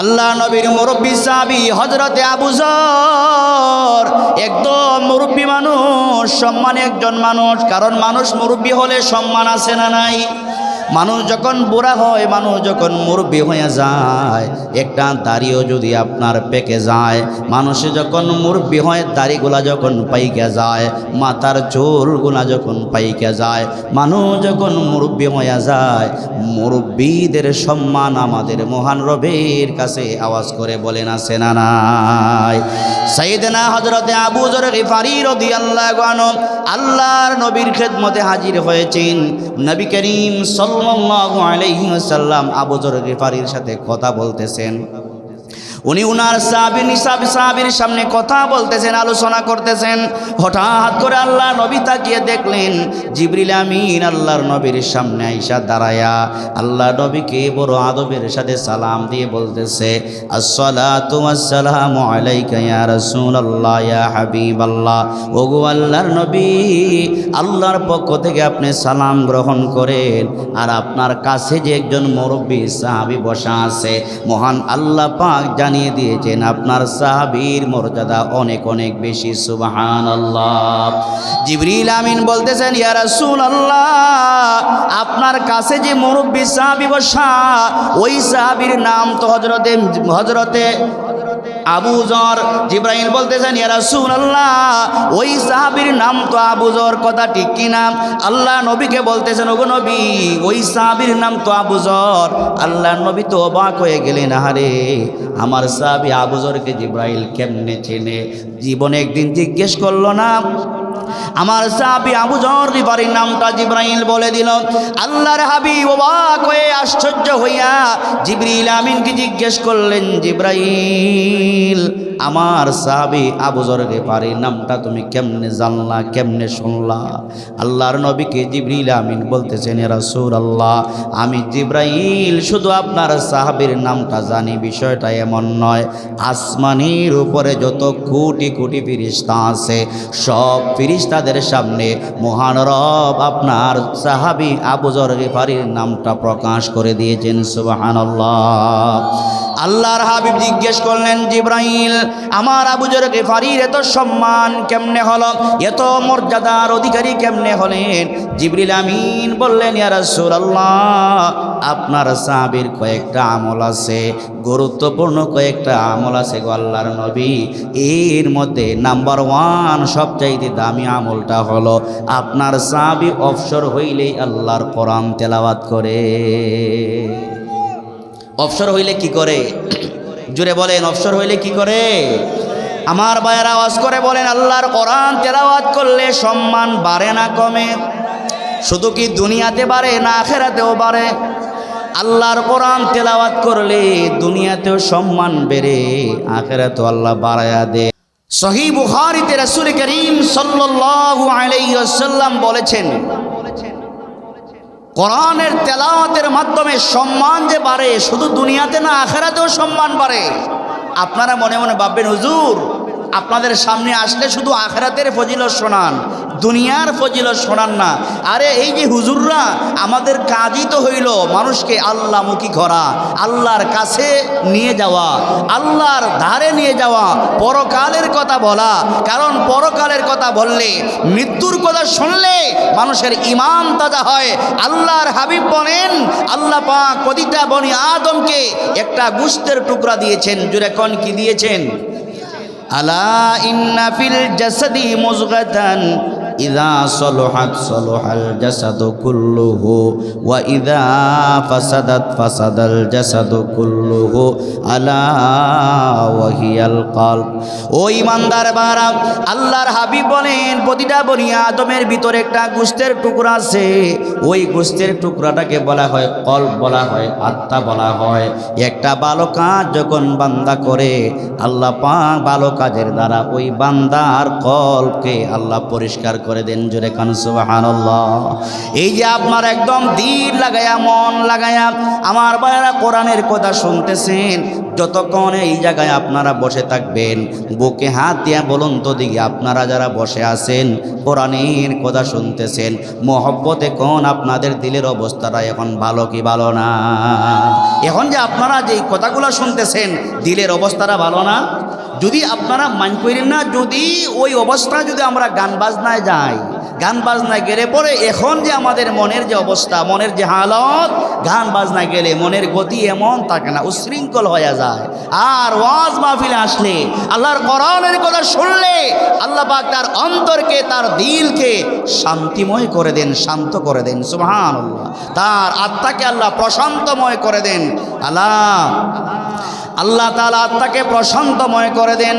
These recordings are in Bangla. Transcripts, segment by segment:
আল্লাহ নবীর মুরব্বী সাবি হজরতে আবুজর একদম মুরব্বী মানুষ, সম্মানে একজন মানুষ, কারণ মানুষ মুরব্বী হলে সম্মান আছে না নাই? মানুষ যখন বুড়া হয়, মানুষ যখন মুরব্বী হয়ে যায়, একটা দাড়িও যদি আপনার পেকে যায়, মানুষে যখন মুরব্বী হয়, দাড়িগুলা যখন পাইকে যায়, মাথার চুলগুলা যখন পাইকে যায়, মানুষ যখন মুরব্বী হয়ে যায়, মুরব্বীদের সম্মান আমাদের মহান রবের কাছে আওয়াজ করে আছে না নাই? সাইয়েদনা হজরতে আবু জর গিফারি রাদিয়াল্লাহু আনহু আল্লাহর নবীর খেদমতে হাজির হয়েছেন। নবী করিম সাল্লাল্লাহু আলাইহি ওয়াসাল্লাম আবু জর গিফারির সাথে কথা বলতেছেন। উনি উনার সাহাবি নিসাব সাহাবির সামনে কথা বলতেছেন, আলোচনা করতেছেন। হঠাৎ করে আল্লাহ নবী তাকিয়ে দেখলেন, জিবরিল আমিন আল্লাহর নবীর সামনে আইসা দাঁড়ায়া। আল্লাহ নবীকে বড় আদবের সাথে সালাম দিয়ে বলতেছে ওয়াসসালামু আলাইকা ইয়া রাসূলুল্লাহ, ইয়া হাবিবাল্লাহ। ওগো আল্লাহর নবী, আল্লাহর পক্ষ থেকে আপনি সালাম গ্রহণ করেন। আর আপনার কাছে যে একজন মুরব্বী সাহাবী বসা আছে, মহান আল্লাহ পাক জানিয়ে দিয়েছেন, আপনার সাহাবীর মর্যাদা অনেক অনেক বেশি সুবাহান আল্লাহ জিবরিল আমিন বলতেছেন, ইয়া আল্লাহ আপনার কাছে যে মুরব্বী সাহাবী বসা, ওই সাহাবীর নাম তো হজরতে হজরতে আবু জর জিব্রাহিম বলতেছেন ইয়ারা সুন আল্লাহ ওই সাহাবির নাম তো আবু জর, কথা ঠিক কি নাম আল্লাহ নবীকে বলতেছেন, ওগো নবী, ওই সাহাবির নাম তো আবু জর, আল্লাহ নবী তো অবাক হয়ে গেলেন, আহারে, আমার সাহাবি আবু জরকে কেমনে চেনে? জীবনে একদিন জিজ্ঞেস করল না আমার সাহাবি আবু জর বাড়ির নামটা জিব্রাইল বলে দিল। আল্লাহর হাবি অবাক হয়ে আশ্চর্য হইয়া জিব্রিল আমিনকে জিজ্ঞেস করলেন, জিব্রাইল আমার সাহাবি আবু জর গিফারির নামটা তুমি কেমনে জানলা, কেমনে শুনলা? আল্লাহর নবীকে জিবরিল আমিন বলতেছেন রাসূল আল্লাহ আমি জিব্রাইল, শুধু আপনার সাহাবীর নামটা জানি, বিষয়টা এমন নয়। আসমানের উপরে যত কোটি কোটি ফিরিস্তা আছে, সব ফিরিস্তাদের সামনে মহান রব আপনার সাহাবি আবুজর গেফারির নামটা প্রকাশ করে দিয়েছেন, সুবহানাল্লাহ। আল্লাহর হাবিব জিজ্ঞেস করলেন, জিব্রাইল আমার আবুজর গেফারির এত সম্মান কেমনে হল? এত মর্যাদার অধিকারী কেমনে হলেন? জিবরিল আমিন বললেন, ইয়া রাসূলুল্লাহ, আপনার সাহাবীর কয়েকটা আমল আছে, গুরুত্বপূর্ণ কয়েকটা আমল আছে গো আল্লাহর নবী। এর মধ্যে নাম্বার ওয়ান সবচাইতে দামি আমলটা হলো, আপনার সাহাবী অবসর হইলেই আল্লাহর কোরআন তেলাওয়াত করে। অবসর হইলে কি করে? জুড়ে বলেন অবসর হইলে কি করে? আমার ভাইয়ের আওয়াজ করে বলেন, আল্লাহর কোরআন তেলাওয়াত করলে সম্মান বাড়ে না কমে। শুধু কি দুনিয়াতে বাড়ে না আখেরাতেও বাড়ে? আল্লাহর কোরআন তেলাওয়াত করলে দুনিয়াতেও সম্মান বেড়ে, আখেরাতেও আল্লাহ বাড়ায়া দে। সহি বুখারিতে রাসূল করিম সাল্লাল্লাহু আলাইহি ওয়াসাল্লাম বলেছেন কোরআনের তেলাওয়াতের মাধ্যমে সম্মান যে বাড়ে, শুধু দুনিয়াতে না, আখেরাতেও সম্মান বাড়ে। আপনারা মনে মনে ভাববেন, হুজুর আপনাদের সামনে আসলে শুধু আখেরাতের ফজিলত শোনান, দুনিয়ার ফজিলত শোনান না। আরে এই যে হুজুররা, আমাদের কাজই তো হইল মানুষকে আল্লাহমুখী করা, আল্লাহর কাছে নিয়ে যাওয়া, আল্লাহর ধারে নিয়ে যাওয়া, পরকালের কথা বলা। কারণ পরকালের কথা বললে, মৃত্যুর কথা শুনলে মানুষের ইমান তাজা হয়। আল্লাহর হাবিব বলেন, আল্লাহ পাক কদিতা বনি আদমকে একটা গুস্তের টুকরা দিয়েছেন, জুরে কন কি দিয়েছেন? আলা ইন্না ফিল জাসাদি মুজগাতান ইদা সলহাল ওয়াহিয়াল বারা, আল্লাহর হাবিব বলেন, প্রতিটা বনি আদমের ভিতরে একটা গুস্তের টুকরা আছে। ওই গুস্তের টুকরাটাকে বলা হয় কল বলা হয়, আত্মা বলা হয়। একটা ভালো কাজ যখন বান্দা করে, আল্লাহ পাক ভালো কাজের দ্বারা ওই বান্দার কলকে আল্লাহ পরিষ্কার করে দেন জোরে কান, সুবহানাল্লাহ। এই যে আপনার একদম দিল লাগায়া, মন লাগায়া, আমার ভাইরা কোরআনের কথা শুনতেছেন, যতক্ষণ এই জায়গায় আপনারা বসে থাকবেন, বুকে হাত দিয়া বলুন তো দিকে আপনারা যারা বসে আছেন, কোরআনের কথা শুনতেছেন, মোহব্বতে কোন আপনাদের দিলের অবস্থাটা এখন ভালো কি ভালো না? এখন যে আপনারা যে কথাগুলো শুনতেছেন, দিলের অবস্থাটা ভালো না? যদি আপনারা মান করেন না, যদি ওই অবস্থা যদি আমরা গান বাজনায় যাই, গান বাজনায় গেলে পরে এখন যে আমাদের মনের যে অবস্থা, মনের যে হালত, গান বাজনায় গেলে মনের গতি এমন থাকে না, উশৃঙ্খল হয়ে যায়। আর ওয়াজ মাহফিলে আসলে আল্লাহর কোরআনের কথা শুনলে আল্লাহ পাক তার অন্তরকে, তার দিলকে শান্তিময় করে দেন, শান্ত করে দেন সুবহান তার আত্মাকে আল্লাহ প্রশান্তময় করে দেন। আল্লাহ আল্লাহ তালা তাকে প্রশান্তময় করে দেন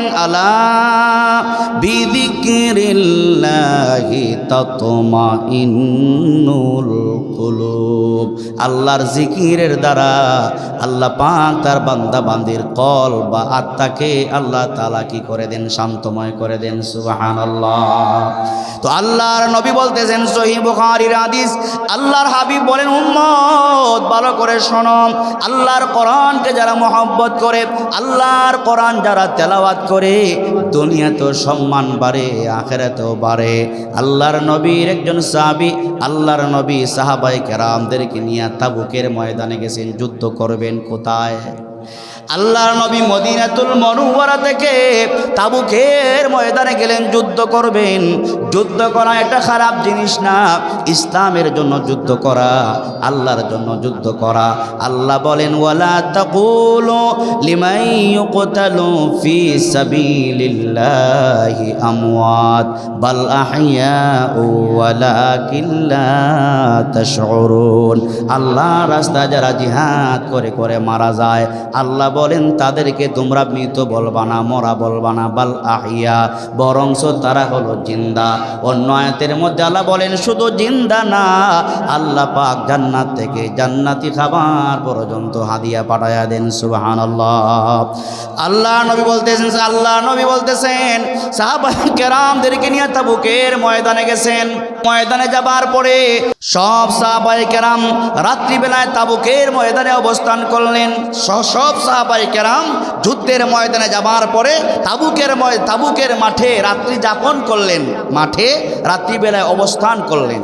ইন্নুল কুলুব। আল্লাহর জিকিরের দ্বারা আল্লাহ পাক তার বান্দা বান্দির কল বা আত্মাকে আল্লাহ তালা কি করে দেন? শান্তময় করে দেন সুবাহান তো আল্লাহর নবী বলতেছেন সহি বুখারীর আল্লাহর হাবিব বলেন, উম্মত, ভালো করে শোনো। আল্লাহর কোরআনকে যারা মহব্বত করে, আল্লাহর কোরআন যারা তেলাওয়াত করে, দুনিয়াতেও সম্মান বাড়ে, আখেরাতেও বাড়ে। আল্লাহর নবীর একজন সাহাবি, আল্লাহর নবী সাহাবাই কেরামদেরকে নিয়ে তাবুকের ময়দানে গেছেন যুদ্ধ করবেন কোথায়? আল্লাহর নবী মদিনাতুল মনুয়ারা থেকে তাবুকের ময়দানে গেলেন, যুদ্ধ করবেন। যুদ্ধ করা একটা খারাপ জিনিস না, ইসলামের জন্য যুদ্ধ করা, আল্লাহর জন্য যুদ্ধ করা। আল্লাহ বলেন, ওয়ালা তাকুলু লিমাই ইউকতালু ফি সাবিলিল্লাহি আমওয়াত, বাল আহইয়াউ ওয়ালাকিন লা তাশউরুন। আল্লাহ রাস্তায় যারা জিহাদ করে করে মারা যায়, আল্লাহ বলেন, তাদেরকে তোমরা মৃত বলবা না, মরা বলবা না, বাল আহিয়া, বরংস তারা হলো জিন্দা। অন্য আয়াতের মধ্যে আল্লাহ বলেন, শুধু জিন্দা না, আল্লাহ পাক জান্নাত থেকে জান্নাতি খাবার পর্যন্ত হাদিয়া পাঠায়া দেন সুবাহান আল্লাহ নবী বলতেছেন, আল্লাহ নবী বলতেছেন সাহাবাই কেরামদেরকে নিয়ে তাবুকের ময়দানে গেছেন। ময়দানে যাবার পরে সব সাহাবাই কেরাম রাত্রিবেলায় তাবুকের ময়দানে অবস্থান করলেন। সব সাহাবাই কেরাম যুদ্ধের ময়দানে যাবার পরে তাবুকের ময় তাবুকের মাঠে রাত্রি যাপন করলেন। মাঠে রাত্রিবেলায় অবস্থান করলেন।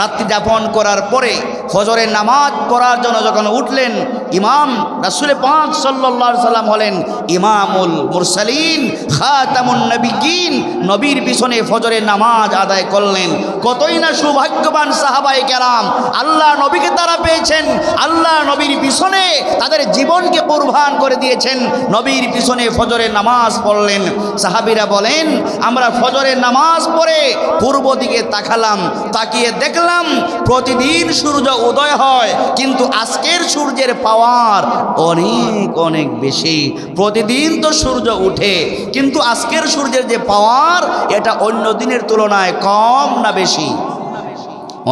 রাত্রি যাপন করার পরে ফজরের নামাজ পড়ার জন্য যখন উঠলেন ইমাম রাসুলে পাঁচ সাল্লাহ সাল্লাম হলেন ইমামুল মুরসালিন খাতামুন নবীন নবীর পিছনে ফজরের নামাজ আদায় করলেন। কতই না সৌভাগ্যবান সাহাবাই কেরাম, আল্লাহ নবীকে তারা পেয়েছেন, আল্লাহ নবীর পিছনে তাদের জীবনকে কোরবান করে দিয়েছেন, নবীর পিছনে ফজরের নামাজ পড়লেন। সাহাবিরা বলেন, আমরা ফজরের নামাজ পড়ে পূর্ব দিকে তাকালাম, তাকিয়ে দেখলাম প্রতিদিন সূর্য উদয় হয়, কিন্তু আজকের সূর্যের পাওয়ার অনেক অনেক বেশি। প্রতিদিন তো সূর্য উঠে, কিন্তু আজকের সূর্যের যে পাওয়ার, এটা অন্য দিনের তুলনায় কম না বেশি?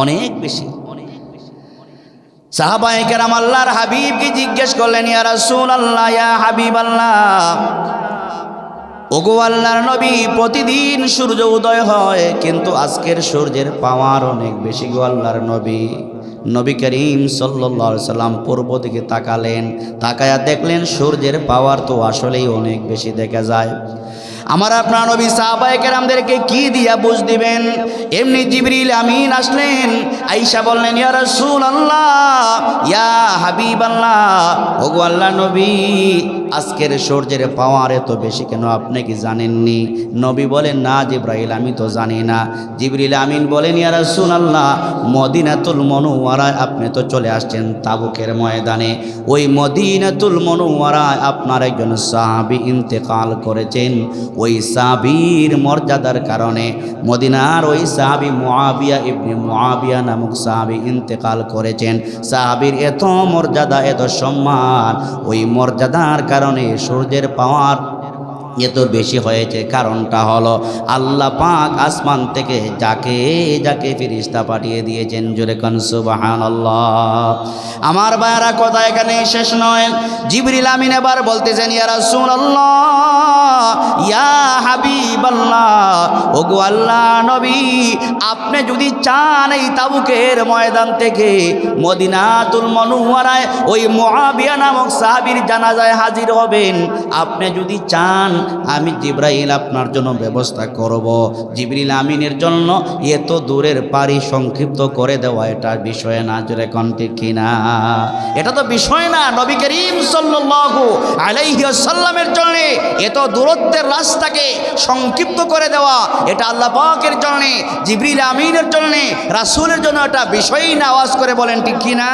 অনেক বেশি। সাহাবাই কেরাম আল্লাহর হাবিবকে জিজ্ঞেস করলেন, ইয়া রাসূল আল্লাহ ইয়া হাবিব আল্লাহ ওগো আল্লাহর নবী, প্রতিদিন সূর্য উদয় হয়, কিন্তু আজকের সূর্যের পাওয়ার অনেক বেশি গো আল্লাহর নবী। নবী করিম আলাইহি সাল্লাম পূর্ব দিকে তাকালেন, তাকায়া দেখলেন সূর্যের পাওয়ার তো আসলেই অনেক বেশি দেখা যায়। আমার আপনার নবী সাহাবায়ে কেরামদেরকে কি দিয়া বুঝ দিবেন? এমনি জিবরিল আমিন আসলেন আইসা বললেন, ইয়া রাসূলুল্লাহ, ইয়া হাবিবাল্লাহ, ওগো আল্লাহ নবী আজকের সূর্যের পাওয়ার এত বেশি কেন আপনি কি জানেননি? নবী বলেন, না জিব্রাইল, আমি তো জানি না। জিবরিল আমিন বলেন, ইয়া রাসূলুল্লাহ, মদিনাতুল মনোয়ারায় আপনি তো চলে আসছেন তাবুকের ময়দানে। ওই মদিনাতুল মনোয়ারায় আপনার একজন সাহাবী ইন্তেকাল করেছেন। ওই সাহাবীর মর্যাদার কারণে মদিনার ওই সাহাবী মুআবিয়া ইবনে মুআবিয়া নামক সাহাবী ইন্তেকাল করেছেন। সাহাবীর এত মর্যাদা, এত সম্মান, ওই মর্যাদার কারণে সূর্যের পাওয়ার এত বেশি হয়েছে। কারণটা হলো আল্লাহ পাক আসমান থেকে যাকে যাকে ফিরিস্তা পাঠিয়ে দিয়েছেন। জোরে কন আল্লাহ আমার বায়রা কথা এখানে শেষ নয়। জিবরিল আমিন এবার বলতেছেন ইয়ারা সুন ইয়া হাবিব আল্লাহ নবী, আপনি যদি চান এই তাবুকের ময়দান থেকে, মদিনাতুল মনুয়ারায় ওই মহাবিয়া নামক সাহাবীর জানাজায় হাজির হবেন। আপনি যদি চান, আমি জিব্রাইল আপনার জন্য ব্যবস্থা করব। জিবরিল আমিনের জন্য এত দূরের পারি সংক্ষিপ্ত করে দেওয়া, এটা বিষয় না, জোরে কণ্ঠে কিনা? এটা তো বিষয় না, নবী করিম সাল্লাল্লাহু আলাইহি সাল্লামের জন্য এত দূরত্বের রাস্তাকে সংক্ষিপ্ত করে দেওয়া। এটা আল্লাহ পাকের জন্যে, জিবরিল আমিনের জন্যে, রাসুলের জন্য এটা বিষয়ই না আওয়াজ করে বলেন, ঠিক কিনা?